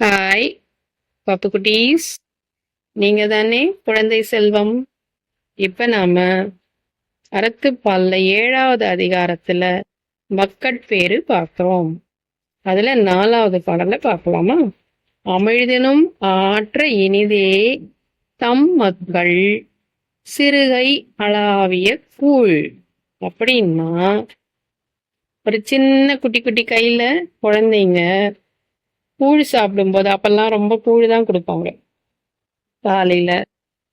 Hi பப்பு குட்டீஸ் நீங்க தானே குழந்தை செல்வம். இப்ப நாம அறத்துப்பால்ல ஏழாவது அதிகாரத்துல மக்கட்பேரு பார்க்கிறோம் அதுல நாலாவது பாடல பார்க்கலாமா அமிழ்தினும் ஆற்ற இனிதே தம் மக்கள் சிறுகை அளாவிய கூழ். அப்படின்னா ஒரு சின்ன குட்டி குட்டி கையில குழந்தைங்க கூழ் சாப்பிடும்போது அப்பெல்லாம் ரொம்ப கூழ் தான் கொடுப்பாங்க. காலையில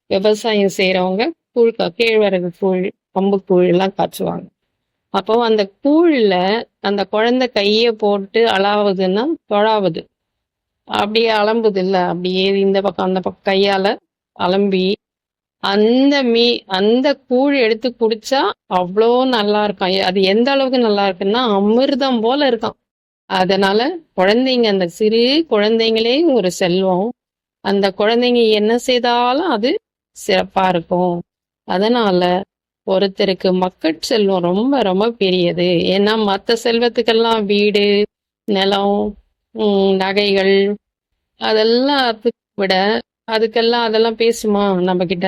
விவசாயம் செய்யறவங்க கூழ் கேழ்வரகு கூழ் கம்பு கூழ் எல்லாம் காய்ச்சுவாங்க. அப்போ அந்த கூழில அந்த குழந்தை கைய போட்டு அளாவதுன்னா தொழாவது. அப்படியே அலம்புது இல்லை அப்படியே இந்த பக்கம் அந்த பக்கம் கையால அலம்பி அந்த மீ அந்த கூழ் எடுத்து குடிச்சா அவ்வளோ நல்லா இருக்கும் அது எந்த அளவுக்கு நல்லா இருக்குன்னா அமிர்தம் போல இருக்கான். அதனால குழந்தைங்க அந்த சிறு குழந்தைங்களே ஒரு செல்வம். அந்த குழந்தைங்க என்ன செய்தாலும் அது சிறப்பா இருக்கும். அதனால ஒருத்தருக்கு மக்கட் செல்வம் ரொம்ப ரொம்ப பெரியது. ஏன்னா மற்ற செல்வத்துக்கெல்லாம் வீடு நிலம் நகைகள் அதெல்லாம் விட அதுக்கெல்லாம் அதெல்லாம் பேசுமா நம்ம கிட்ட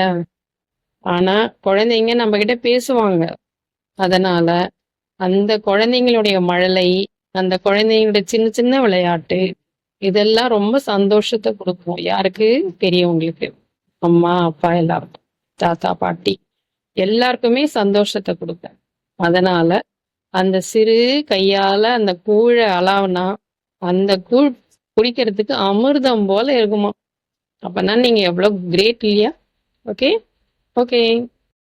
ஆனா குழந்தைங்க நம்ம கிட்ட பேசுவாங்க. அதனால அந்த குழந்தைங்களுடைய மழலை அந்த குழந்தைங்களுடைய சின்ன சின்ன விளையாட்டு இதெல்லாம் ரொம்ப சந்தோஷத்தை கொடுக்கும். யாருக்கு? பெரியவங்களுக்கு. அம்மா அப்பா எல்லாருக்கும். தாத்தா பாட்டி. எல்லாருக்குமே சந்தோஷத்தை கொடுக்கும். அதனால அந்த சிறு கையால அந்த கூழை அளவுனா அந்த கூழ் குடிக்கிறதுக்கு அமிர்தம் போல இருக்குமா. அப்பனா நீங்க எவ்வளவு கிரேட் இல்லையா? ஓகே? ஓகே.